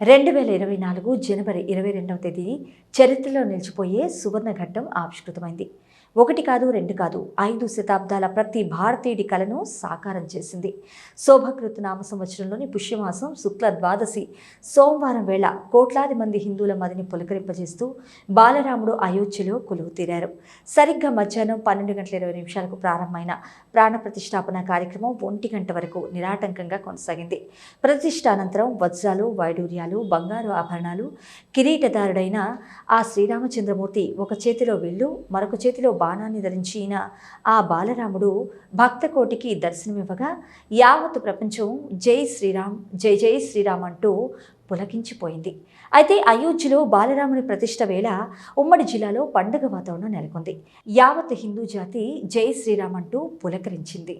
రెండు వేల ఇరవై నాలుగు జనవరి ఇరవై రెండవ తేదీ చరిత్రలో నిలిచిపోయే సువర్ణఘట్టం ఆవిష్కృతమైంది. ఒకటి కాదు రెండు కాదు ఐదు శతాబ్దాల ప్రతి భారతీయుడి కలను సాకారం చేసింది. శోభకృత నామ సంవత్సరంలోని పుష్యమాసం శుక్ల ద్వాదశి. సోమవారం వేళ కోట్లాది మంది హిందువుల మదిని పులకరింపజేస్తూ బాలరాముడు అయోధ్యలో కొలువు తీరారు. సరిగ్గా మధ్యాహ్నం పన్నెండు గంటల ఇరవై నిమిషాలకు ప్రారంభమైన ప్రాణప్రతిష్టాపన కార్యక్రమం ఒంటి గంట వరకు నిరాటంకంగా కొనసాగింది. ప్రతిష్ట అనంతరం వజ్రాలు వైడూర్యాలు బంగారు ఆభరణాలు కిరీటదారుడైన ఆ శ్రీరామచంద్రమూర్తి ఒక చేతిలో విల్లు మరొక చేతిలో బాణాన్ని ధరించిన ఆ బాలరాముడు భక్తకోటికి దర్శనమివ్వగా యావత్ ప్రపంచం జై శ్రీరామ్ జై జై శ్రీరామ్ అంటూ పులకించిపోయింది. అయితే అయోధ్యలో బాలరాముని ప్రతిష్ట వేళ ఉమ్మడి జిల్లాలో పండుగ వాతావరణం నెలకొంది. యావత్ హిందూ జాతి జై శ్రీరామ్ అంటూ పులకరించింది.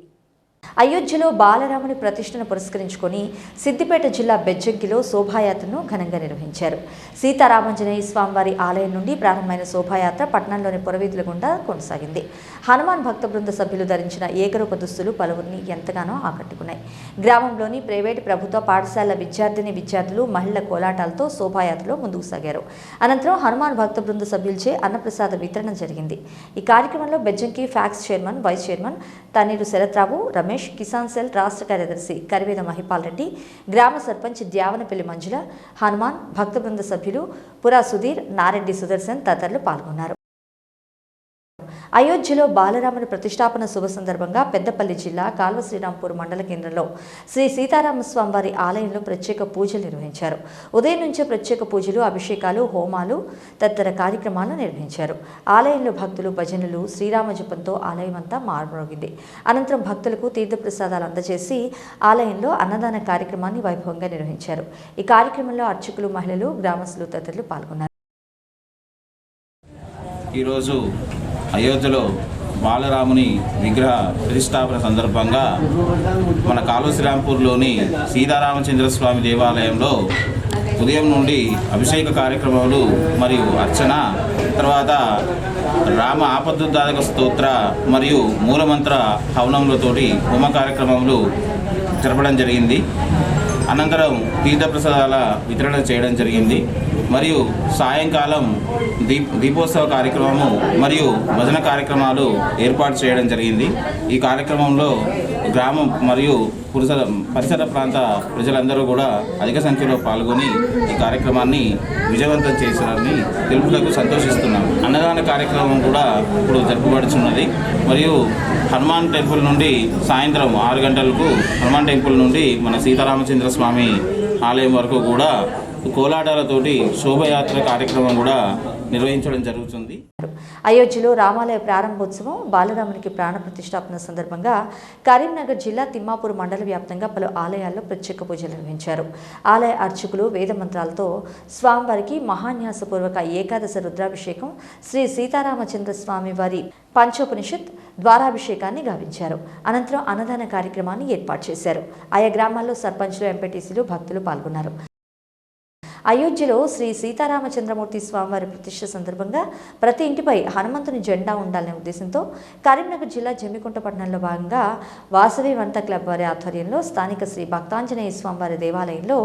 అయోధ్యలో బాలరాముని ప్రతిష్టను పురస్కరించుకొని సిద్దిపేట జిల్లా బెజ్జంకిలో శోభాయాత్రను ఘనంగా నిర్వహించారు. సీతారామాంజనేయ స్వామివారి ఆలయం నుండి ప్రారంభమైన శోభాయాత్ర పట్టణంలోని పురవీధుల గుండా కొనసాగింది. హనుమాన్ భక్త బృంద సభ్యులు ధరించిన ఏకరూప దుస్తులు పలువురిని ఎంతగానో ఆకట్టుకున్నాయి. గ్రామంలోని ప్రైవేటు ప్రభుత్వ పాఠశాల విద్యార్థిని విద్యార్థులు మహిళల కోలాటాలతో శోభాయాత్రలో ముందుకు సాగారు. అనంతరం హనుమాన్ భక్త బృంద సభ్యులచే అన్నప్రసాద వితరణ జరిగింది. ఈ కార్యక్రమంలో Bejjanki PACS chairman vice chairman Tanneeru Sharathrao Ramesh Kisan cell రాష్ట్ర కార్యదర్శి కరివేద మహిపాల్ రెడ్డి గ్రామ సర్పంచ్ ద్యావనపల్లి మంజుల హనుమాన్ భక్త బృంద సభ్యులు పురా సుధీర్ నారెడ్డి సుదర్శన్ తదితరులు పాల్గొన్నారు. అయోధ్యలో బాలరాముని ప్రతిష్టాపన శుభ సందర్భంగా పెద్దపల్లి జిల్లా కాల్వ శ్రీరాంపూర్ మండల కేంద్రంలో శ్రీ సీతారామస్వామి వారి ఆలయంలో ప్రత్యేక పూజలు నిర్వహించారు. ఉదయం నుంచే ప్రత్యేక పూజలు అభిషేకాలు హోమాలు తదితర కార్యక్రమాలు నిర్వహించారు. ఆలయంలో భక్తులు భజనలు శ్రీరామ జపంతో ఆలయం అంతా మారుమోగింది అనంతరం భక్తులకు తీర్థప్రసాదాలు అందజేసి ఆలయంలో అన్నదాన కార్యక్రమాన్ని వైభవంగా నిర్వహించారు. ఈ కార్యక్రమంలో అర్చకులు మహిళలు గ్రామస్తులు తదితరులు పాల్గొన్నారు. ఈరోజు అయోధ్యలో బాలరాముని విగ్రహ ప్రతిష్టాపన సందర్భంగా మన కాలువ శ్రీరాంపూర్లోని సీతారామచంద్ర స్వామి దేవాలయంలో ఉదయం నుండి అభిషేక కార్యక్రమాలు మరియు అర్చన తర్వాత రామ ఆపద్దాయక స్తోత్ర మరియు మూలమంత్ర హవనములతోటి హోమ కార్యక్రమములు జరపడం జరిగింది. అనంతరం తీర్థప్రసాదాల వితరణ చేయడం జరిగింది. మరియు సాయంకాలం దీప్ దీపోత్సవ కార్యక్రమము మరియు భజన కార్యక్రమాలు ఏర్పాటు చేయడం జరిగింది. ఈ కార్యక్రమంలో గ్రామం మరియు పురుసర పరిసర ప్రాంత ప్రజలందరూ కూడా అధిక సంఖ్యలో పాల్గొని ఈ కార్యక్రమాన్ని విజయవంతం చేశారని తెలుపులకు సంతోషిస్తున్నాం. అన్నదాన కార్యక్రమం కూడా ఇప్పుడు జరుపుబడుచున్నది. మరియు హనుమాన్ టెంపుల్ నుండి సాయంత్రం ఆరు గంటలకు హనుమాన్ టెంపుల్ నుండి మన సీతారామచంద్ర స్వామి ఆలయం వరకు కూడా కోలాటాలతోటి శోభయాత్ర కార్యక్రమం కూడా నిర్వహించడం జరుగుతుంది. అయోధ్యలో రామాలయ ప్రారంభోత్సవం బాలరామునికి ప్రాణ ప్రతిష్టాపన సందర్భంగా కరీంనగర్ జిల్లా తిమ్మాపూర్ మండల వ్యాప్తంగా పలు ఆలయాల్లో ప్రత్యేక పూజలు నిర్వహించారు. ఆలయ అర్చకులు వేద మంత్రాలతో స్వామివారికి మహాన్యాసపూర్వక ఏకాదశ రుద్రాభిషేకం శ్రీ సీతారామచంద్ర స్వామి వారి పంచోపనిషత్ ద్వారాభిషేకాన్ని గావించారు. అనంతరం అన్నదాన కార్యక్రమాన్ని ఏర్పాటు చేశారు. ఆయా గ్రామాల్లో సర్పంచ్లు ఎంపీటీసీలు భక్తులు పాల్గొన్నారు. అయోధ్యలో శ్రీ సీతారామచంద్రమూర్తి స్వామివారి ప్రతిష్ఠ సందర్భంగా ప్రతి ఇంటిపై హనుమంతుని జెండా ఉండాలనే ఉద్దేశంతో కరీంనగర్ జిల్లా జమ్మికుంట పట్టణంలో భాగంగా వాసవి వంట క్లబ్ వారి ఆధ్వర్యంలో స్థానిక శ్రీ భక్తాంజనేయ స్వామివారి దేవాలయంలో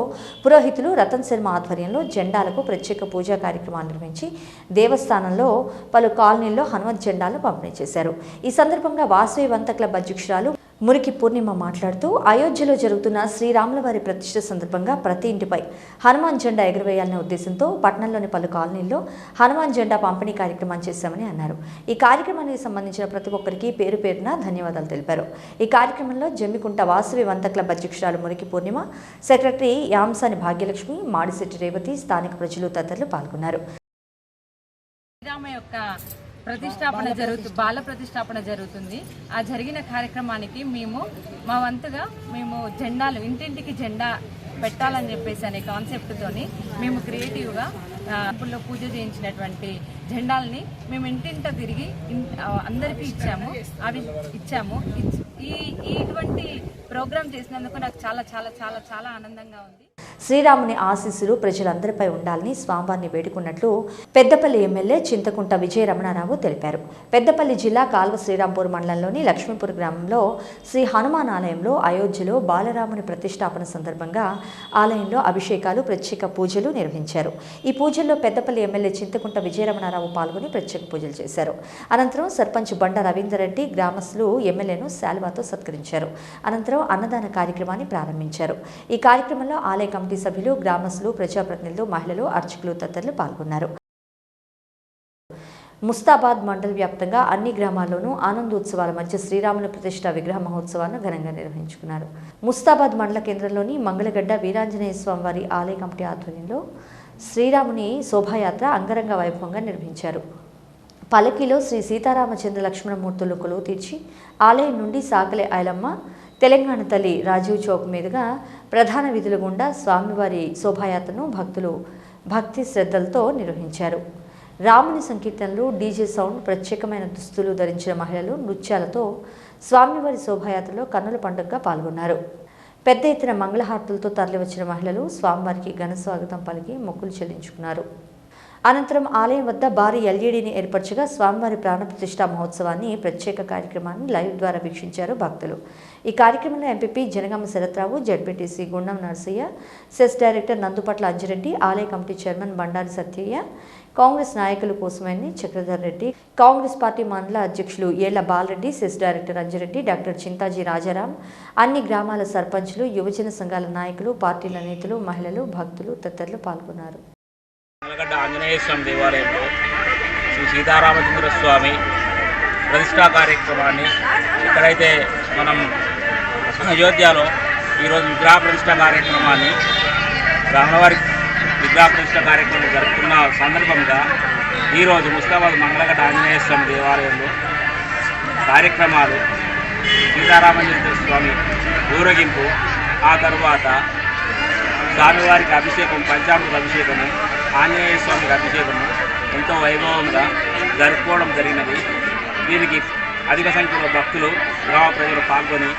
పురోహితులు రతన్ శర్మ ఆధ్వర్యంలో జెండాలకు ప్రత్యేక పూజా కార్యక్రమాలు నిర్వహించి దేవస్థానంలో పలు కాలనీల్లో హనుమత్ జెండాలు పంపిణీ చేశారు. ఈ సందర్భంగా వాసవి వంత క్లబ్ అధ్యక్షురాలు మురికి పూర్ణిమ మాట్లాడుతూ అయోధ్యలో జరుగుతున్న శ్రీరాములవారి ప్రతిష్ఠ సందర్భంగా ప్రతి ఇంటిపై హనుమాన్ జెండా ఎగురవేయాలనే ఉద్దేశంతో పట్టణంలోని పలు కాలనీల్లో హనుమాన్ జెండా పంపిణీ కార్యక్రమం చేశామని అన్నారు. ఈ కార్యక్రమానికి సంబంధించిన ప్రతి ఒక్కరికి పేరు పేరున ధన్యవాదాలు తెలిపారు. ఈ కార్యక్రమంలో జమ్మికుంట వాసవి వంత క్లబ్ అధ్యక్షురాలు మురికి పూర్ణిమ సెక్రటరీ యాంసాని భాగ్యలక్ష్మి మాడిశెట్టి రేవతి స్థానిక ప్రజలు తదితరులు పాల్గొన్నారు. శ్రీరామ యొక్క ప్రతిష్టాపన జరుగుతుంది బాల ప్రతిష్టాపన జరుగుతుంది. ఆ జరిగిన కార్యక్రమానికి మేము మా వంతుగా మేము జెండాలు ఇంటింటికి జెండా పెట్టాలని చెప్పేసి అనే కాన్సెప్ట్తోని మేము క్రియేటివ్గా టెంపుల్లో పూజ చేయించినటువంటి జెండాలని మేము ఇంటింట తిరిగి అందరికీ ఇచ్చాము. అవి ఇచ్చాము. ఈ ఈ ఇటువంటి ప్రోగ్రామ్ చేసినందుకు నాకు చాలా చాలా చాలా చాలా ఆనందంగా ఉంది. శ్రీరాముని ఆశీస్సులు ప్రజలందరిపై ఉండాలని స్వామివారిని వేడుకున్నట్లు పెద్దపల్లి ఎమ్మెల్యే చింతకుంట విజయ రమణారావు తెలిపారు. పెద్దపల్లి జిల్లా కాల్వ శ్రీరాంపూర్ మండలంలోని లక్ష్మీపూర్ గ్రామంలో శ్రీ హనుమాన్ ఆలయంలో అయోధ్యలో బాలరాముని ప్రతిష్టాపన సందర్భంగా ఆలయంలో అభిషేకాలు ప్రత్యేక పూజలు నిర్వహించారు. ఈ పూజల్లో పెద్దపల్లి ఎమ్మెల్యే చింతకుంట విజయరమణారావు పాల్గొని ప్రత్యేక పూజలు చేశారు. అనంతరం సర్పంచ్ బండ రవీందర్ రెడ్డి గ్రామస్తులు ఎమ్మెల్యేను శాల్వాతో సత్కరించారు. అనంతరం అన్నదాన కార్యక్రమాన్ని ప్రారంభించారు. ఈ కార్యక్రమంలో ఆలయ కమిటీ సభ్యులు గ్రామస్తులు ప్రజాప్రతినిధులు మహిళలు అర్చకులు తదితరులు పాల్గొన్నారు. ముస్తాబాద్ మండల్ వ్యాప్తంగా అన్ని గ్రామాల్లోనూ ఆనందోత్సవాల మధ్య శ్రీరాముని ప్రతిష్ట విగ్రహ మహోత్సవాలను ఘనంగా నిర్వహించుకున్నారు. ముస్తాబాద్ మండల కేంద్రంలోని మంగళగడ్డ వీరాంజనేయ స్వామివారి ఆలయ కమిటీ ఆధ్వర్యంలో శ్రీరాముని శోభాయాత్ర అంగరంగ వైభవంగా నిర్వహించారు. పలకిలో శ్రీ సీతారామచంద్ర లక్ష్మణమూర్తులు కొలువు తీర్చి ఆలయం నుండి సాకలే ఐలమ్మ తెలంగాణ తల్లి రాజీవ్ చౌక్ మీదుగా ప్రధాన విధులు గుండా స్వామివారి శోభాయాత్రను భక్తులు భక్తి శ్రద్ధలతో నిర్వహించారు. రాముని సంకీర్తనలు డీజే సౌండ్ ప్రత్యేకమైన దుస్తులు ధరించిన మహిళలు నృత్యాలతో స్వామివారి శోభాయాత్రలో కన్నుల పండుగగా పాల్గొన్నారు. పెద్ద ఎత్తున మంగళహారతులతో తరలివచ్చిన మహిళలు స్వామివారికి ఘన స్వాగతం పలికి మొక్కులు చెల్లించుకున్నారు. అనంతరం ఆలయం వద్ద భారీ ఎల్ఈడిని ఏర్పరచగా స్వామివారి ప్రాణప్రతిష్ఠ మహోత్సవాన్ని ప్రత్యేక కార్యక్రమాన్ని లైవ్ ద్వారా వీక్షించారు భక్తులు. ఈ కార్యక్రమంలో MPP Janagama Sharathrao ZPTC Gundam Narasayya CESS director Nandupatla Anjireddy ఆలయ కమిటీ చైర్మన్ బండారి సత్యయ్య కాంగ్రెస్ నాయకులు కోసమని చక్రధర్ రెడ్డి కాంగ్రెస్ పార్టీ మండల అధ్యక్షులు ఏళ్ళ Bala Reddy CESS director Anjireddy doctor Chintaji Rajaram అన్ని గ్రామాల సర్పంచులు యువజన సంఘాల నాయకులు పార్టీల నేతలు మహిళలు భక్తులు తదితరులు పాల్గొన్నారు. నల్లగడ్డ ఆంజనేయ స్వామి దేవాలయంలో శ్రీ సీతారామచంద్ర స్వామి ప్రతిష్టా కార్యక్రమాన్ని ఎక్కడైతే మనం అయోధ్యలో ఈరోజు విగ్రహ ప్రతిష్ట కార్యక్రమాన్ని రామవారి విగ్రహ ప్రతిష్ట కార్యక్రమం జరుపుకున్న సందర్భంగా ఈరోజు ముస్తాబాద్ మంగళగడ్డ ఆంజనేయ స్వామి దేవాలయంలో కార్యక్రమాలు సీతారామచంద్ర స్వామి ఊరేగింపు ఆ తరువాత స్వామివారికి అభిషేకం పంచామృత అభిషేకము ఆంజనేయ స్వామికి అభిషేకము ఎంతో వైభవంగా జరుపుకోవడం జరిగినది. దీనికి అధిక సంఖ్యలో భక్తులు గ్రామ ప్రజలు పాల్గొని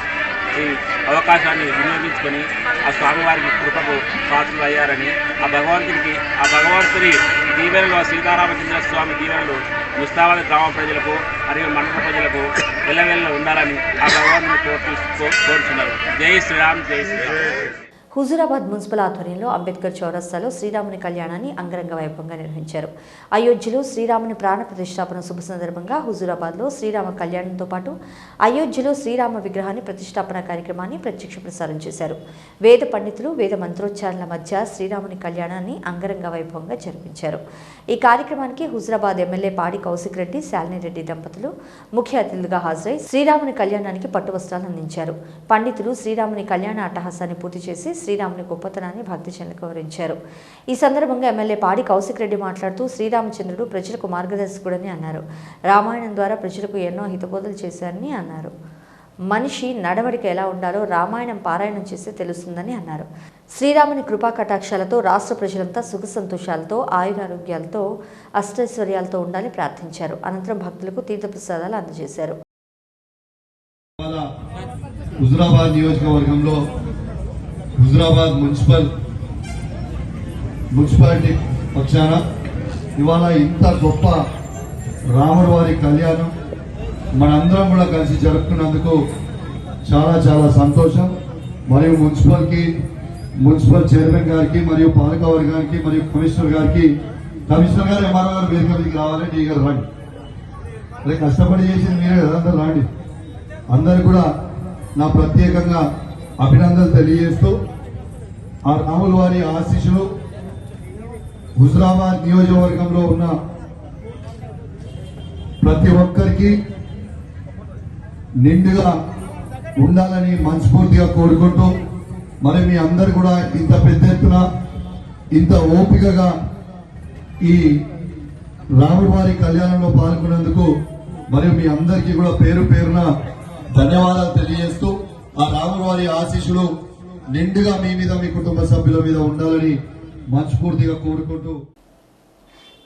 ఈ అవకాశాన్ని వినియోగించుకొని ఆ స్వామివారికి కృపకు పాత్రలు అయ్యారని ఆ భగవంతునికి ఆ భగవంతుడి దీవెనలో ఆ సీతారామచంద్ర స్వామి దీవెనలు ముస్తాబాద్ గ్రామ ప్రజలకు మరియు మండల ప్రజలకు వెళ్ళవెళ్ళ ఉండాలని ఆ భగవంతుని కోరుతూ కోరుతున్నారు జై శ్రీరామ్ జై శ్రీరామ్. హుజూరాబాద్ మున్సిపల్ ఆధ్వర్యంలో అంబేద్కర్ చౌరస్తాలో శ్రీరాముని కళ్యాణాన్ని అంగరంగ వైభవంగా నిర్వహించారు. అయోధ్యలో శ్రీరాముని ప్రాణ ప్రతిష్టాపన శుభ సందర్భంగా హుజూరాబాద్లో శ్రీరామ కళ్యాణంతో పాటు అయోధ్యలో శ్రీరామ విగ్రహాన్ని ప్రతిష్టాపన కార్యక్రమాన్ని ప్రత్యక్ష ప్రసారం చేశారు. వేద పండితులు వేద మంత్రోచ్చారణల మధ్య శ్రీరాముని కళ్యాణాన్ని అంగరంగ వైభవంగా జరిపించారు. ఈ కార్యక్రమానికి హుజూరాబాద్ ఎమ్మెల్యే పాడి కౌశిక్ రెడ్డి శాలినిరెడ్డి దంపతులు ముఖ్య అతిథులుగా హాజరై శ్రీరాముని కళ్యాణానికి పట్టు వస్త్రాలు అందించారు. పండితులు శ్రీరాముని కళ్యాణ అట్టహాసాన్ని పూర్తి చేసి శ్రీరాముని గొప్పతనాన్ని భక్తి చెందకు వివరించారు ఈ సందర్భంగా ఎమ్మెల్యే పాడి కౌశిక్ రెడ్డి మాట్లాడుతూ శ్రీరామచంద్రుడు ప్రజలకు మార్గదర్శకుడని అన్నారు. రామాయణం ద్వారా ప్రజలకు ఎన్నో హితబోధలు చేశారని అన్నారు. మనిషి నడవడిక ఎలా ఉండాలో రామాయణం పారాయణం చేస్తే తెలుస్తుందని అన్నారు. శ్రీరాముని కృపా కటాక్షాలతో రాష్ట్ర ప్రజలంతా సుఖ సంతోషాలతో ఆయురారోగ్యాలతో అష్టైశ్వర్యాలతో ఉండాలని ప్రార్థించారు. అనంతరం భక్తులకు తీర్థప్రసాదాలు అందజేశారు. హుజురాబాద్ నియోజకవర్గంలో హుజరాబాద్ మున్సిపల్ మున్సిపాలిటీ పక్షాన ఇవాళ ఇంత గొప్ప రాముడు వారి కళ్యాణం మనందరం కూడా కలిసి జరుపుకున్నందుకు చాలా చాలా సంతోషం. మరియు మున్సిపల్కి మున్సిపల్ చైర్మన్ గారికి మరియు పాలక వర్గానికి మరియు కమిషనర్ గారికి కమిషనర్ గారు ఎంఆర్ఓ గారు వేదిక మీదకి రావాలి డీ గారు రండి. అదే కష్టపడి చేసింది మీరే కదా అందరు రాండి. అందరు కూడా నా ప్రత్యేకంగా అభినందనలు తెలియజేస్తూ ఆ రాముల వారి ఆశీస్సులు హుజరాబాద్ నియోజకవర్గంలో ఉన్న ప్రతి ఒక్కరికి నిండుగా ఉండాలని మనస్ఫూర్తిగా కోరుకుంటూ మరి మీ అందరు కూడా ఇంత పెద్ద ఎత్తున ఇంత ఓపికగా ఈ రాముల వారి కళ్యాణంలో పాల్గొన్నందుకు మరియు మీ అందరికీ కూడా పేరు పేరున ధన్యవాదాలు తెలియజేస్తూ ఆ రాముడు వారి ఆశీస్సులు నిండుగా మీ మీద మీ కుటుంబ సభ్యుల మీద ఉండాలని మనస్ఫూర్తిగా కోరుకుంటూ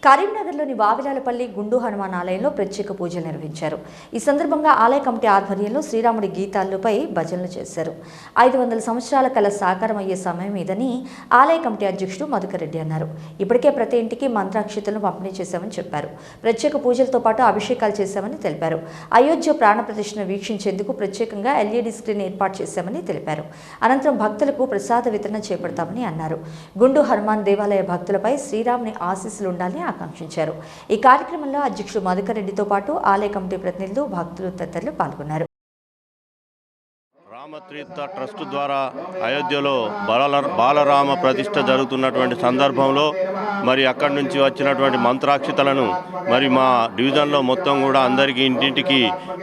కరీంనగర్లోని వావిలాలపల్లి గుండు హనుమాన్ ఆలయంలో ప్రత్యేక పూజలు నిర్వహించారు. ఈ సందర్భంగా ఆలయ కమిటీ ఆధ్వర్యంలో శ్రీరాముడి గీతాలపై భజనలు చేశారు. ఐదు వందల సంవత్సరాల కల సాకారం అయ్యే సమయం ఇదని ఆలయ కమిటీ అధ్యక్షుడు మధుకరెడ్డి అన్నారు. ఇప్పటికే ప్రతి ఇంటికి మంత్రాక్షతలను పంపిణీ చేశామని చెప్పారు. ప్రత్యేక పూజలతో పాటు అభిషేకాలు చేశామని తెలిపారు. అయోధ్య ప్రాణ ప్రతిష్ఠను వీక్షించేందుకు ప్రత్యేకంగా ఎల్ఈడి స్క్రీన్ ఏర్పాటు చేశామని తెలిపారు. అనంతరం భక్తులకు ప్రసాద వితరణ చేపడతామని అన్నారు. గుండు హనుమాన్ దేవాలయ భక్తులపై శ్రీరాముని ఆశీస్సులు ఉండాలని ఆకాంక్షించారు. ఈ కార్యక్రమంలో అధ్యక్షుడు మధుకర్ రెడ్డితో పాటు ఆలయ కమిటీ ప్రతినిధులు భక్తులు తదితరులు పాల్గొన్నారు. రామతీర్థ ట్రస్ట్ ద్వారా అయోధ్యలో బాల బాలరామ ప్రతిష్ట జరుగుతున్నటువంటి సందర్భంలో మరి అక్కడి నుంచి వచ్చినటువంటి మంత్రాక్షితలను మరి మా డివిజన్లో మొత్తం కూడా అందరికీ ఇంటింటికి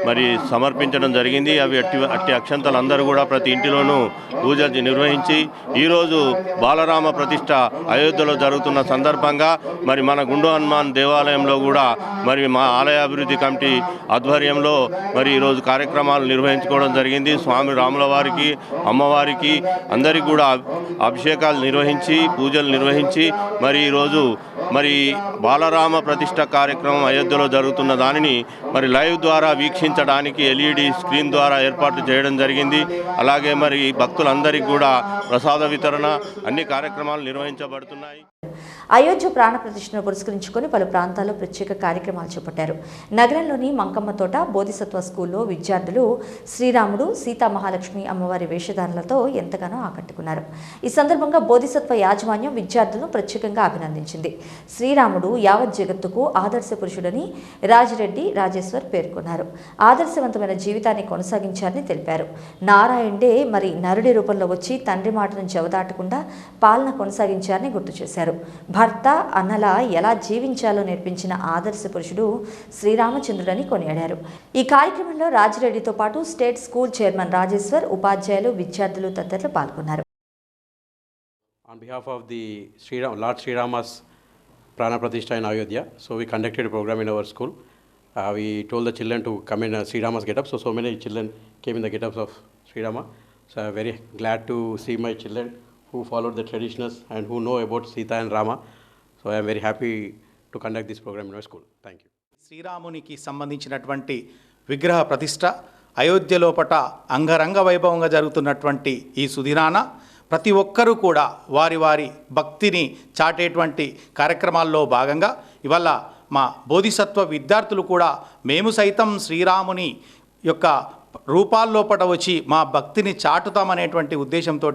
మరి సమర్పించడం జరిగింది. అవి అట్టి అట్టి అక్షంతలు అందరూ కూడా ప్రతి ఇంటిలోనూ పూజలు నిర్వహించి ఈరోజు బాలరామ ప్రతిష్ట అయోధ్యలో జరుగుతున్న సందర్భంగా మరి మన గుండు హనుమాన్ దేవాలయంలో కూడా మరి మా ఆలయ అభివృద్ధి కమిటీ ఆధ్వర్యంలో మరి ఈరోజు కార్యక్రమాలు నిర్వహించుకోవడం జరిగింది. స్వామి రామ రాముల వారికి అమ్మవారికి అందరికీ కూడా అభిషేకాలు నిర్వహించి పూజలు నిర్వహించి మరి ఈరోజు మరి బాలరామ ప్రతిష్ట కార్యక్రమం అయోధ్యలో జరుగుతున్న దానిని మరి లైవ్ ద్వారా వీక్షించడానికి ఎల్ఈడి స్క్రీన్ ద్వారా ఏర్పాటు చేయడం జరిగింది. అలాగే మరి భక్తులందరికీ కూడా ప్రసాద వితరణ అన్ని కార్యక్రమాలు నిర్వహించబడుతున్నాయి. అయోధ్య ప్రాణ ప్రతిష్టను పురస్కరించుకొని పలు ప్రాంతాల్లో ప్రత్యేక కార్యక్రమాలు చేపట్టారు. నగరంలోని మంకమ్మ తోట బోధిసత్వ స్కూల్లో విద్యార్థులు శ్రీరాముడు సీతా మహాలక్ష్మి అమ్మవారి వేషధారణలతో ఎంతగానో ఆకట్టుకున్నారు. ఈ సందర్భంగా బోధిసత్వ యాజమాన్యం విద్యార్థులను ప్రత్యేకంగా అభినందించింది. శ్రీరాముడు యావత్ జగత్తుకు ఆదర్శ పురుషుడని రాజిరెడ్డి రాజేశ్వర్ పేర్కొన్నారు. ఆదర్శవంతమైన జీవితాన్ని కొనసాగించారని తెలిపారు. నారాయణే మరి నరుడి రూపంలో వచ్చి తండ్రి మాటను జవదాటకుండా పాలన కొనసాగించారని గుర్తు చేశారు. భర్త అన్నల ఎలా జీవించాలో నేర్పించిన ఆదర్శ పురుషుడు శ్రీరామచంద్రుడని కొనియాడారు ఈ కార్యక్రమంలో రాజిరెడ్డితో పాటు స్టేట్ స్కూల్ చైర్మన్ రాజేశ్వర్ ఉపాధ్యాయులు విద్యార్థులు తదితరులు పాల్గొన్నారు on behalf of the Sriram lord Srirama's ప్రాణప్రతిష్ట in Ayodhya so we conducted program in our school we told the children to to come in uh, so so get children came so the children came in the get very glad to see my children who followed the traditions and who know about Sita and Rama. So I'm very happy to conduct this program in my school. Thank you. శ్రీరామునికి సంబంధించినటువంటి విగ్రహ ప్రతిష్ట అయోధ్యలోపట అంగరంగ వైభవంగా జరుగుతున్నటువంటి ఈ సుధిరాన ప్రతి ఒక్కరూ కూడా వారి వారి భక్తిని చాటేటువంటి కార్యక్రమాల్లో భాగంగా ఇవాళ మా బోధిసత్వ విద్యార్థులు కూడా మేము సైతం శ్రీరాముని యొక్క రూపాల్లోపట వచ్చి మా భక్తిని చాటుతామనేటువంటి ఉద్దేశంతో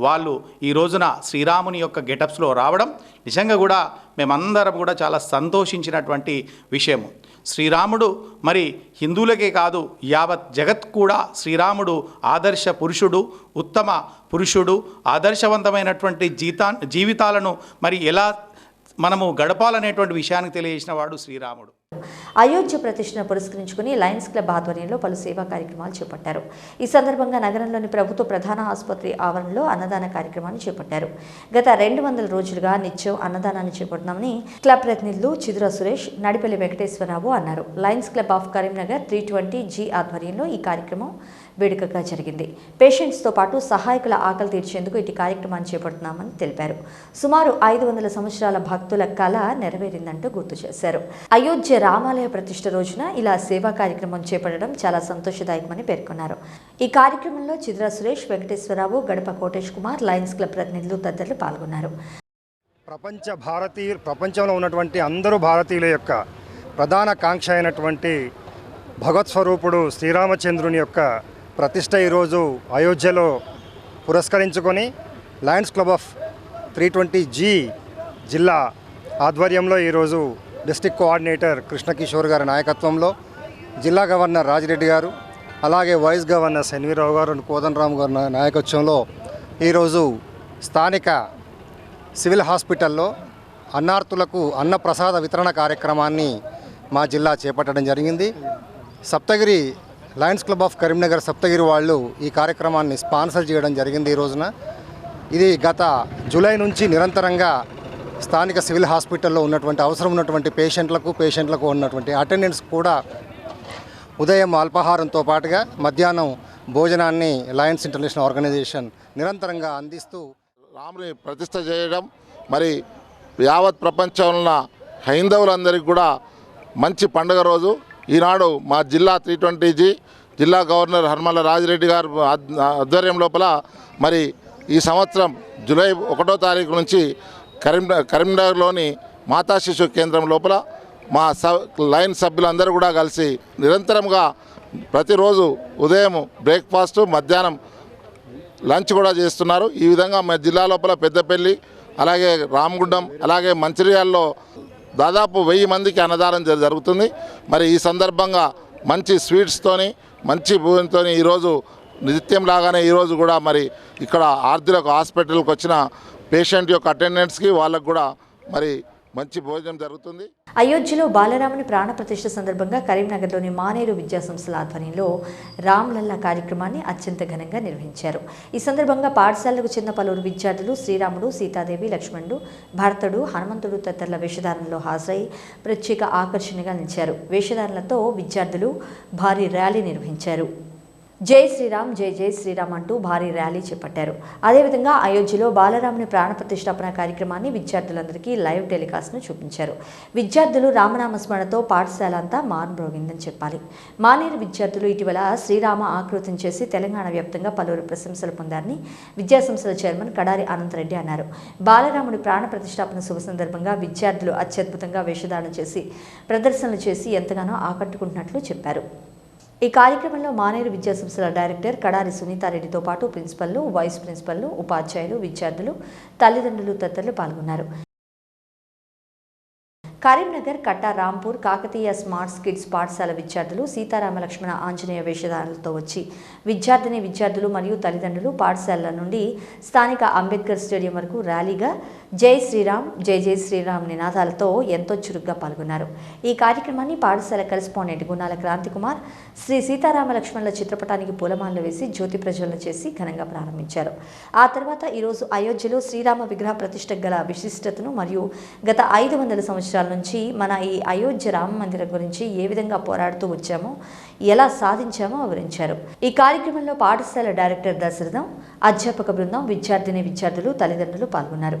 వాళ్ళు ఈ రోజున శ్రీరాముని యొక్క గెటప్స్లో రావడం నిజంగా కూడా మేమందరం కూడా చాలా సంతోషించినటువంటి విషయము. శ్రీరాముడు మరి హిందువులకే కాదు యావత్ జగత్ కూడా శ్రీరాముడు ఆదర్శ పురుషుడు ఉత్తమ పురుషుడు ఆదర్శవంతమైనటువంటి జీతా జీవితాలను మరి ఎలా మనము గడపాలనేటువంటి విషయానికి తెలియజేసిన వాడు శ్రీరాముడు. అయోధ్య ప్రతిష్టను పురస్కరించుకుని లయన్స్ క్లబ్ ఆధ్వర్యంలో పలు సేవా కార్యక్రమాలు చేపట్టారు. ఈ సందర్భంగా నగరంలోని ప్రభుత్వ ప్రధాన ఆసుపత్రి ఆవరణలో అన్నదాన కార్యక్రమాన్ని చేపట్టారు. గత రెండు వందల రోజులుగా నిత్యం అన్నదానాన్ని చేపడుతున్నామని క్లబ్ ప్రతినిధులు చిదుర సురేష్ నడిపల్లి వెంకటేశ్వరరావు అన్నారు. Lions club of Karimnagar three twenty G ఆధ్వర్యంలో ఈ కార్యక్రమం వేడుకగా జరిగింది. పేషెంట్స్తో పాటు సహాయకుల ఆకలి తీర్చేందుకు ఇటు కార్యక్రమాన్ని చేపడుతున్నామని తెలిపారు. సుమారు ఐదు వందల సంవత్సరాల భక్తుల కళ నెరవేరిందంటూ గుర్తు చేశారు. అయోధ్య రామాలయ ప్రతిష్ఠ రోజున ఇలా సేవా కార్యక్రమం చేపట్టడం చాలా సంతోషదాయకమని పేర్కొన్నారు. ఈ కార్యక్రమంలో చిద్ర సురేష్ వెంకటేశ్వరరావు గడప కోటేష్ కుమార్ లయన్స్ క్లబ్ ప్రతినిధులు తదితరులు పాల్గొన్నారు. ప్రపంచ భారతీయ ప్రపంచంలో ఉన్నటువంటి అందరూ భారతీయుల యొక్క ప్రధాన కాంక్ష అయినటువంటి భగవత్ స్వరూపుడు శ్రీరామచంద్రుని యొక్క ప్రతిష్ట ఈరోజు అయోధ్యలో పురస్కరించుకొని lions club of three twenty G జిల్లా ఆధ్వర్యంలో ఈరోజు డిస్టిక్ కోఆర్డినేటర్ కృష్ణకిషోర్ గారి నాయకత్వంలో జిల్లా గవర్నర్ రాజిరెడ్డి గారు అలాగే వైస్ గవర్నర్ ఎన్వీరావు గారు కోదండరామ్ గారి నాయకత్వంలో ఈరోజు స్థానిక సివిల్ హాస్పిటల్లో అన్నార్తులకు అన్నప్రసాద వితరణ కార్యక్రమాన్ని మా జిల్లా చేపట్టడం జరిగింది. Saptagiri lions club of Karimnagar Saptagiri వాళ్ళు ఈ కార్యక్రమాన్ని స్పాన్సర్ చేయడం జరిగింది ఈ రోజున. ఇది గత జూలై నుంచి నిరంతరంగా స్థానిక సివిల్ హాస్పిటల్లో ఉన్నటువంటి అవసరం ఉన్నటువంటి పేషెంట్లకు పేషెంట్లకు ఉన్నటువంటి అటెండెన్స్ కూడా ఉదయం అల్పాహారంతో పాటుగా మధ్యాహ్నం భోజనాన్ని లయన్స్ ఇంటర్నేషనల్ ఆర్గనైజేషన్ నిరంతరంగా అందిస్తూ రాముని ప్రతిష్ట చేయడం మరి యావత్ ప్రపంచంలో హైందవులందరికీ కూడా మంచి పండుగ రోజు. ఈనాడు మా జిల్లా త్రీ ట్వంటీ జీ జిల్లా గవర్నర్ హర్మల రాజిరెడ్డి గారు ఆధ్వర్యం లోపల మరి ఈ సంవత్సరం జూలై ఒకటో తారీఖు నుంచి కరీం కరీంనగర్లోని మాతా శిశు కేంద్రం లోపల మా లైన్ సభ్యులందరూ కూడా కలిసి నిరంతరంగా ప్రతిరోజు ఉదయం బ్రేక్ఫాస్ట్ మధ్యాహ్నం లంచ్ కూడా చేస్తున్నారు. ఈ విధంగా మా జిల్లా లోపల పెద్దపల్లి అలాగే రామగుండం అలాగే మంచిర్యాల్లో దాదాపు వెయ్యి మందికి అన్నదానం జరుగుతుంది. మరి ఈ సందర్భంగా మంచి స్వీట్స్తోని మంచి భూమితో ఈరోజు నిత్యం లాగానే ఈరోజు కూడా మరి ఇక్కడ ఆర్థిక హాస్పిటల్కి వచ్చిన పేషెంట్ యొక్క అటెండెంట్స్కి వాళ్ళకు కూడా మరి మంచి భోజనం జరుగుతుంది. అయోధ్యలో బాలరాముని ప్రాణప్రతిష్ఠ సందర్భంగా కరీంనగర్లోని మానేరు విద్యాసంస్థల ఆధ్వర్యంలో రామ్లల్లా కార్యక్రమాన్ని అత్యంత ఘనంగా నిర్వహించారు. ఈ సందర్భంగా పాఠశాలకు చెందిన పలువురు విద్యార్థులు శ్రీరాముడు సీతాదేవి లక్ష్మణుడు భరతుడు హనుమంతుడు తదితరుల వేషధారణలో హాజరై ప్రత్యేక ఆకర్షణగా నిలిచారు. వేషధారణలతో విద్యార్థులు భారీ ర్యాలీ నిర్వహించారు. జై శ్రీరామ్ జై జై శ్రీరామ్ అంటూ భారీ ర్యాలీ చేపట్టారు. అదేవిధంగా అయోధ్యలో బాలరాముని ప్రాణప్రతిష్ఠాపన కార్యక్రమాన్ని విద్యార్థులందరికీ లైవ్ టెలికాస్ట్ను చూపించారు. విద్యార్థులు రామనామ స్మరణతో పాఠశాల అంతా మారుమ్రోగిందని చెప్పాలి. మానేరు విద్యార్థులు ఇటీవల శ్రీరామ ఆకృతిని చేసి తెలంగాణ వ్యాప్తంగా పలువురు ప్రశంసలు పొందారని విద్యాసంస్థల చైర్మన్ కడారి అనంతరెడ్డి అన్నారు. బాలరాముడి ప్రాణ ప్రతిష్టాపన శుభ సందర్భంగా విద్యార్థులు అత్యద్భుతంగా వేషధారణ చేసి ప్రదర్శనలు చేసి ఎంతగానో ఆకట్టుకుంటున్నట్లు చెప్పారు. ఈ కార్యక్రమంలో మానేరు విద్యాసంస్థల డైరెక్టర్ కడారి సునీతారెడ్డితో పాటు ప్రిన్సిపల్లు వైస్ ప్రిన్సిపల్లు ఉపాధ్యాయులు విద్యార్థులు తల్లిదండ్రులు తదితరులు పాల్గొన్నారు. కరీంనగర్ కట్టా రాంపూర్ కాకతీయ స్మార్ట్ స్కిడ్స్ పాఠశాల విద్యార్థులు సీతారామ లక్ష్మణ ఆంజనేయ వేషధారణలతో వచ్చి విద్యార్థిని విద్యార్థులు మరియు తల్లిదండ్రులు పాఠశాలల నుండి స్థానిక అంబేద్కర్ స్టేడియం వరకు ర్యాలీగా జై శ్రీరామ్ జై జై శ్రీరామ్ నినాదాలతో ఎంతో చురుగ్గా పాల్గొన్నారు. ఈ కార్యక్రమాన్ని పాఠశాల కరెస్పాండెంట్ గుణాల క్రాంతికుమార్ శ్రీ సీతారామ లక్ష్మణుల చిత్రపటానికి పూలమాలలు వేసి జ్యోతి ప్రజ్వలన చేసి ఘనంగా ప్రారంభించారు. ఆ తర్వాత ఈరోజు అయోధ్యలో శ్రీరామ విగ్రహ ప్రతిష్ట గల విశిష్టతను మరియు గత ఐదు వందల సంవత్సరాల నుంచి మన ఈ అయోధ్య రామ మందిరం గురించి ఏ విధంగా పోరాడుతూ వచ్చామో ఎలా సాధించామో వివరించారు. ఈ కార్యక్రమంలో పాఠశాల డైరెక్టర్ దశరథం అధ్యాపక బృందం విద్యార్థిని విద్యార్థులు తల్లిదండ్రులు పాల్గొన్నారు.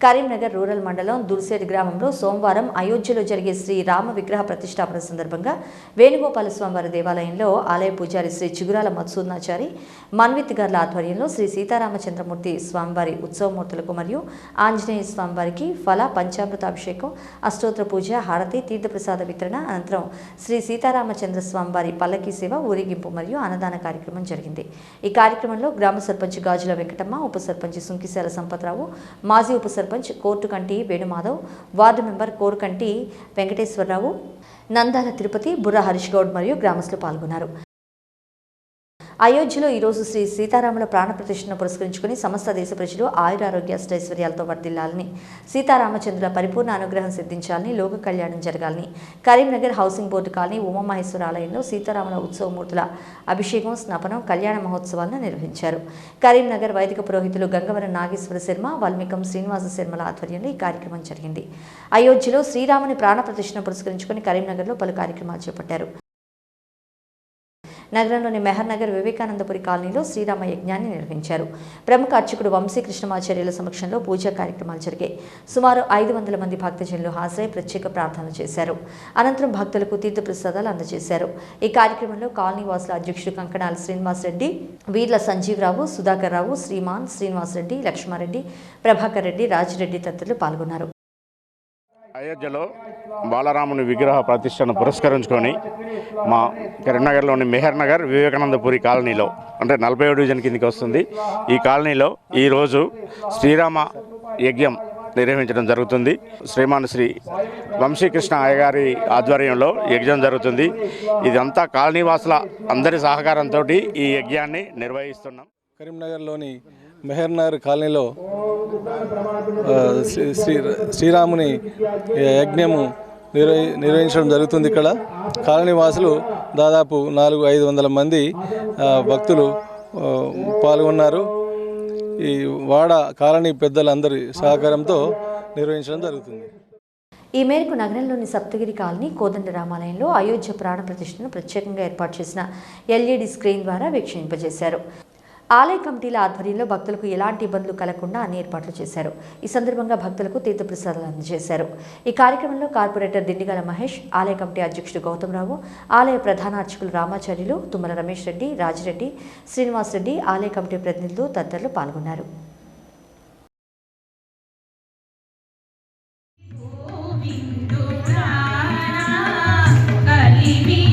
కరీంనగర్ రూరల్ మండలం దుర్సేడ్ గ్రామంలో సోమవారం అయోధ్యలో జరిగే శ్రీ రామ విగ్రహ ప్రతిష్టాపన సందర్భంగా వేణుగోపాల స్వామివారి దేవాలయంలో ఆలయ పూజారి శ్రీ చిగురాల మత్సూర్నాచారి మన్విత్ గార్ల ఆధ్వర్యంలో శ్రీ సీతారామచంద్రమూర్తి స్వామివారి ఉత్సవమూర్తులకు మరియు ఆంజనేయ స్వామివారికి ఫల పంచామృతాభిషేకం అష్టోత్తర పూజ హారతి తీర్థప్రసాద వితరణ అనంతరం శ్రీ సీతారామచంద్ర స్వామివారి పల్లకీ సేవ ఊరేగింపు మరియు అన్నదాన కార్యక్రమం జరిగింది. ఈ కార్యక్రమంలో గ్రామ సర్పంచ్ గాజుల వెంకటమ్మ ఉప సర్పంచ్ సుంకిశాల సంపతరావు మాజీ ఉప సర్పంచ్ కోర్టుకంటి వేణుమాధవ్ వార్డు మెంబర్ కోరుకంటి వెంకటేశ్వరరావు నందాల తిరుపతి బుర్ర హరీష్ గౌడ్ మరియు గ్రామస్తులు పాల్గొన్నారు. అయోధ్యలో ఈరోజు శ్రీ సీతారాముల ప్రాణప్రతిష్ఠను పురస్కరించుకుని సమస్త దేశ ప్రజలు ఆయురారోగ్య అష్టైశ్వర్యాలతో వర్దిల్లాలని సీతారామచంద్రుల పరిపూర్ణ అనుగ్రహం సిద్ధించాలని లోక కళ్యాణం జరగాలని Karimnagar housing board colony Umamaheswara ఆలయంలో సీతారాముల ఉత్సవమూర్తుల అభిషేకం స్నపనం కళ్యాణ మహోత్సవాలను నిర్వహించారు. కరీంనగర్ వైదిక పురోహితులు గంగవరం నాగేశ్వర శర్మ వాల్మీకం శ్రీనివాస శర్మల ఆధ్వర్యంలో ఈ కార్యక్రమం జరిగింది. అయోధ్యలో శ్రీరాముని ప్రాణప్రతిష్ఠను పురస్కరించుకుని కరీంనగర్లో పలు కార్యక్రమాలు చేపట్టారు. నగరంలోని మెహర్ నగర్ వివేకానందపురి కాలనీలో శ్రీరామ యజ్ఞాన్ని నిర్వహించారు. ప్రముఖ అర్చకుడు వంశీ కృష్ణమాచార్యుల సమక్షంలో పూజా కార్యక్రమాలు జరిగాయి. సుమారు ఐదు వందల మంది భక్తజనులు హాజరై ప్రత్యేక ప్రార్థనలు చేశారు. అనంతరం భక్తులకు తీర్థప్రసాదాలు అందజేశారు. ఈ కార్యక్రమంలో కాలనీ వాసుల అధ్యక్షుడు కంకణాల శ్రీనివాస్ రెడ్డి వీర్ల సంజీవరావు సుధాకర్ రావు శ్రీమాన్ శ్రీనివాస్ రెడ్డి లక్ష్మారెడ్డి ప్రభాకర్ రెడ్డి రాజిరెడ్డి తదితరులు పాల్గొన్నారు. అయోధ్యలో బాలరాముని విగ్రహ ప్రతిష్టను పురస్కరించుకొని మా కరీంనగర్లోని మెహర్ నగర్ వివేకానందపురి కాలనీలో అంటే నలభై డివిజన్ కిందకి వస్తుంది. ఈ కాలనీలో ఈరోజు శ్రీరామ యజ్ఞం నిర్వహించడం జరుగుతుంది. శ్రీమాన్ శ్రీ వంశీకృష్ణ అయ్యగారి ఆధ్వర్యంలో యజ్ఞం జరుగుతుంది. ఇదంతా కాలనీవాసుల అందరి సహకారంతో ఈ యజ్ఞాన్ని నిర్వహిస్తున్నాం. కరీంనగర్లోని మెహర్నార్ కాలనీలో శ్రీ శ్రీరాముని యజ్ఞము నిర్వహి నిర్వహించడం జరుగుతుంది ఇక్కడ. కాలనీ వాసులు దాదాపు నాలుగు ఐదు వందల మంది భక్తులు పాల్గొన్నారు. ఈ వాడ కాలనీ పెద్దలందరి సహకారంతో నిర్వహించడం జరుగుతుంది. ఈ మేరకు నగరంలోని సప్తగిరి కాలనీ కోదండ రామాలయంలో అయోధ్య ప్రాణ ప్రతిష్టను ప్రత్యేకంగా ఏర్పాటు చేసిన ఎల్ఈడి స్క్రీన్ ద్వారా వీక్షింపజేశారు. ఆలయ కమిటీల ఆధ్వర్యంలో భక్తులకు ఎలాంటి ఇబ్బందులు కలగకుండా అన్ని ఏర్పాట్లు చేశారు. ఈ సందర్భంగా భక్తులకు తీర్థప్రసాదాలు అందజేశారు. ఈ కార్యక్రమంలో కార్పొరేటర్ దిండిగల మహేష్ ఆలయ కమిటీ అధ్యక్షుడు గౌతమరావు ఆలయ ప్రధాన అర్చకులు రామాచార్యులు తుమ్మల రమేష్ రెడ్డి రాజిరెడ్డి శ్రీనివాస్ రెడ్డి ఆలయ కమిటీ ప్రతినిధులు తదితరులు పాల్గొన్నారు. మనోహరం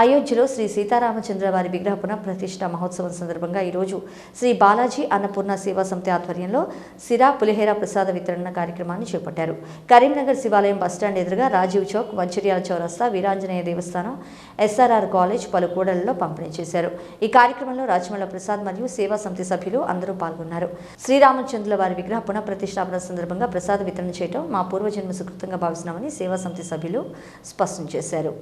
అయోధ్యలో శ్రీ సీతారామచంద్ర వారి విగ్రహ పునఃప్రతిష్ఠ మహోత్సవం సందర్భంగా ఈరోజు శ్రీ బాలాజీ అన్నపూర్ణ సేవా సమితి ఆధ్వర్యంలో సిరా పులిహేర ప్రసాద వితరణ కార్యక్రమాన్ని చేపట్టారు. కరీంనగర్ శివాలయం బస్టాండ్ ఎదురుగా రాజీవ్ చౌక్ మంచిర్యాల చౌరస్తా వీరాంజనేయ దేవస్థానం ఎస్ఆర్ఆర్ కాలేజ్ పలు కూడళ్ళలో పంపిణీ చేశారు. ఈ కార్యక్రమంలో రాజమల్ల ప్రసాద్ మరియు సేవా సమితి సభ్యులు అందరూ పాల్గొన్నారు. శ్రీరామచంద్రుల వారి విగ్రహ పునఃప్రతిష్టాపన సందర్భంగా ప్రసాద వితరణ చేయడం మా పూర్వజన్మ సుకృతంగా భావిస్తున్నామని సేవా సమితి సభ్యులు స్పష్టం చేశారు.